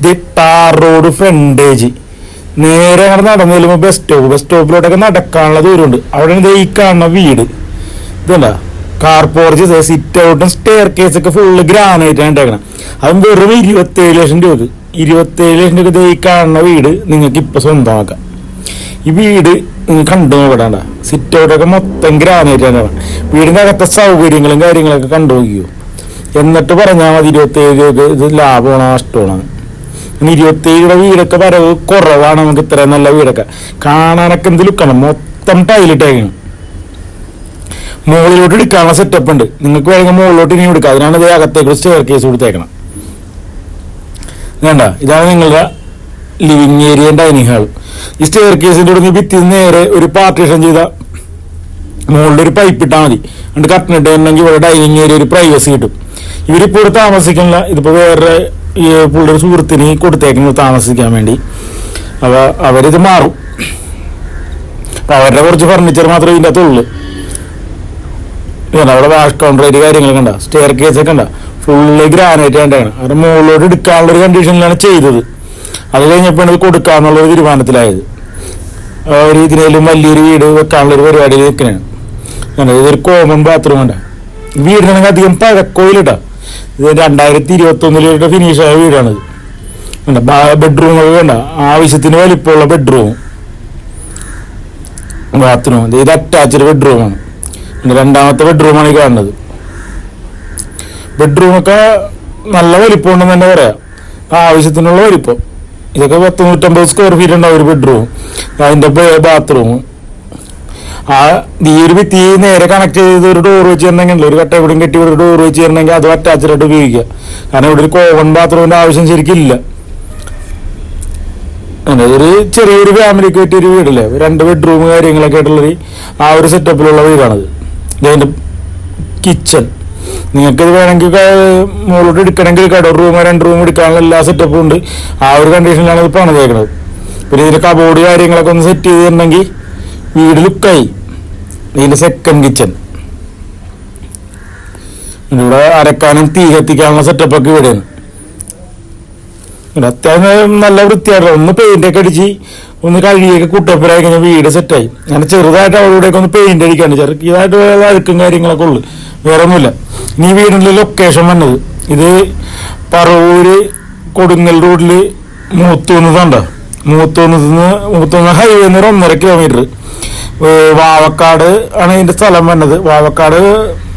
ഇത് tar road frontage നേരെ അങ്ങനെ നടന്നു ചെല്ലുമ്പോൾ ബസ് സ്റ്റോപ്പ് ബസ് സ്റ്റോപ്പിലോട്ടൊക്കെ നടക്കാനുള്ള ദൂരമുണ്ട്. അവിടെ ദേ ഈ കാണുന്ന വീട്? ഇതല്ല കാർ പോർച്ച് സിറ്റ് ഔട്ടും സ്റ്റെയർ കേസ് ഒക്കെ ഫുള്ള് ആണ് ഉണ്ടാക്കണം അതും വെറും ഇരുപത്തേഴ് ലക്ഷം രൂപ ഇരുപത്തേഴ് ലക്ഷം രൂപ ദേ ഈ കാണുന്ന വീട് നിങ്ങൾക്ക് ഇപ്പൊ സ്വന്തമാക്കാം. ഈ വീട് കണ്ടു നോക്കണ്ട സിറ്റ് ഔട്ടൊക്കെ മൊത്തം ആണ്. വീടിന്റെ അകത്തെ സൗകര്യങ്ങളും കാര്യങ്ങളൊക്കെ കണ്ടു നോക്കിയോ എന്നിട്ട് പറഞ്ഞാൽ മതി ഇരുപത്തേഴ് രൂപ ഇത് ലാഭമാണോ നഷ്ടമാണോ ഇനി ഇരുപത്തേഴിയുടെ വീടൊക്കെ വരവ് കുറവാണ് നമുക്ക് ഇത്ര നല്ല വീടൊക്കെ. കാണാനൊക്കെ എന്ത് ലുക്കാണ്? മൊത്തം ടൈലിട്ടേക്കണം മുകളിലോട്ട് എടുക്കാനുള്ള സെറ്റപ്പ് ഉണ്ട്. നിങ്ങൾക്ക് വേണമെങ്കിൽ മുകളിലോട്ട് ഇനി എടുക്കാം. അതിനാണ് ഇത് അകത്തേക്ക് സ്റ്റെയർ കേസ് കൊടുത്തേക്കണം വേണ്ട ഇതാണ് നിങ്ങളുടെ ലിവിങ് ഏരിയ ഡൈനിങ് ഹാൾ ഈ സ്റ്റെയർ കേസിന്റെ തുടങ്ങി ഭിത്തി നേരെ ഒരു പാർട്ടീഷൻ ചെയ്ത മുകളിൽ ഒരു പൈപ്പ് ഇട്ടാൽ മതി. എന്നിട്ട് കട്ടൻ ഉണ്ടെങ്കിൽ ഇവിടെ ഡൈനിങ് ഏരിയ ഒരു പ്രൈവസി കിട്ടും. ഇവരിപ്പോൾ ഇവിടെ താമസിക്കുന്ന ഇതിപ്പോ വേറെ ഈ പുള്ളിയുടെ സുഹൃത്തിന് കൊടുത്തേക്കുന്നത് താമസിക്കാൻ വേണ്ടി. അപ്പൊ അവരിത് മാറും. അപ്പൊ അവരുടെ കുറച്ച് ഫർണിച്ചർ മാത്രമേ ഇതിന്റെ അകത്തുള്ളൂ അവിടെ വാഷ് കൗണ്ടർ ഏരിയ കാര്യങ്ങളൊക്കെ ഉണ്ടാ സ്റ്റെയർ കേസ് ഒക്കെ ഉണ്ടാ ഫുള്ള് ഗ്രാനൈറ്റ് ആയിട്ടാണ് അവരുടെ മുകളിലോട്ട് എടുക്കാനുള്ള ഒരു കണ്ടീഷനിലാണ് ചെയ്തത്. അത് കഴിഞ്ഞപ്പോഴാണ് ഇത് കൊടുക്കാന്നുള്ള ഒരു തീരുമാനത്തിലായത്. അവർ ഇതിനേലും വലിയൊരു വീട് വെക്കാനുള്ള ഒരു പരിപാടിയിൽ കണ്ടോ, ഇതൊരു കോമൺ ബാത്റൂം ഉണ്ട് വീടിനാണെങ്കിൽ അധികം പഴക്കോയിലിട്ടാ ഇത് രണ്ടായിരത്തി ഇരുപത്തി ഒന്നിലെ ഫിനിഷ് ആയ വീടാണ് ബെഡ്റൂമുകൾ കണ്ട? ആവശ്യത്തിന് വലിപ്പമുള്ള ബെഡ്റൂം ബാത്റൂം ഇത് അറ്റാച്ച്ഡ് ബെഡ്റൂമാണ് രണ്ടാമത്തെ ബെഡ്റൂമാണ് ഈ കാണുന്നത്. ബെഡ്റൂമൊക്കെ നല്ല വലിപ്പമുണ്ടെന്ന് തന്നെ പറയാം. ആവശ്യത്തിനുള്ള വലിപ്പം. ഇതൊക്കെ പത്ത് നൂറ്റമ്പത് സ്ക്വയർ ഫീറ്റ് ഉണ്ടാവും ഒരു ബെഡ്റൂം അതിന്റെ ബാത്റൂം ആ ഈ ഒരു നേരെ കണക്ട് ചെയ്ത് ഒരു ഡോർ വെച്ച് തരണമെങ്കിൽ ഒരു കട്ട എവിടെയും കെട്ടി ഒരു ഡോർ വെച്ച് തരണമെങ്കിൽ അത് അറ്റാച്ച്ഡ് ഉപയോഗിക്കുക. കാരണം ഇവിടെ ഒരു കോമൺ ബാത്റൂമിന്റെ ആവശ്യം ശരിക്കും ഇല്ല ഒരു ചെറിയൊരു ഫാമിലിക്ക് പറ്റിയ ഒരു വീടല്ലേ? രണ്ട് ബെഡ്റൂം കാര്യങ്ങളൊക്കെ ആയിട്ടുള്ളൊരു ആ ഒരു സെറ്റപ്പിലുള്ള വീടാണത്. ഇതിന്റെ കിച്ചൺ നിങ്ങൾക്ക് ഇത് വേണമെങ്കിൽ മുകളിലോട്ട് എടുക്കണമെങ്കിൽ കട റൂം രണ്ട് റൂം എടുക്കാനുള്ള എല്ലാ സെറ്റപ്പും ഉണ്ട്. ആ ഒരു കണ്ടീഷനിലാണ് ഇത് പണിതേക്കുന്നത് പിന്നെ ഇതിന്റെ കബോർഡ് കാര്യങ്ങളൊക്കെ ഒന്ന് സെറ്റ് ചെയ്ത് തരണമെങ്കിൽ വീട് ലുക്കായി ഇതിന്റെ സെക്കൻഡ് കിച്ചൺ ഇവിടെ അരക്കാനും തീ കത്തിക്കാനുള്ള സെറ്റപ്പൊക്കെ ഇവിടെയാണ് ഇവിടെ അത്യാവശ്യം നല്ല വൃത്തിയായിട്ട് ഒന്ന് പെയിന്റ് ഒക്കെ അടിച്ച് ഒന്ന് കഴുകിയൊക്കെ കുട്ടപ്പുരായി കഴിഞ്ഞാൽ വീട് സെറ്റായി അങ്ങനെ ചെറുതായിട്ട് അവിടെ ഒന്ന് പെയിന്റ് അടിക്കാണ്ട് ചെറുതായിട്ട് വേറെ അഴുക്കും കാര്യങ്ങളൊക്കെ ഉള്ളു. വേറെ ഒന്നുമില്ല നീ വീടിന്റെ ലൊക്കേഷൻ വന്നത്. ഇത് പറവൂര് കൊടുങ്ങൽ റോഡിൽ മൂത്തൂന്നതുണ്ടോ മൂത്തുന്നതിന്ന് മൂത്തുന്ന ഹൈവേ നിന്ന് ഒരു ഒന്നര കിലോമീറ്റർ വാവക്കാട് ആണ് ഇതിന്റെ സ്ഥലം വന്നത്. വാവക്കാട്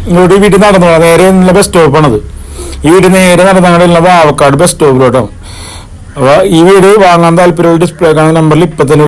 ഈ വീട്ടിൽ നടന്നു നേരെ ഉള്ള ബസ് സ്റ്റോപ്പാണത് ഈ വീട് നേരെ നടന്നങ്ങോട്ടുള്ള വാവക്കാട് ബസ് സ്റ്റോപ്പിലോട്ടാണ് അപ്പൊ ഈ വീട് വാങ്ങാൻ താല്പര്യമുള്ള ഡിസ്പ്ലേ കാണുന്ന നമ്പറിൽ ഇപ്പൊ തന്നെ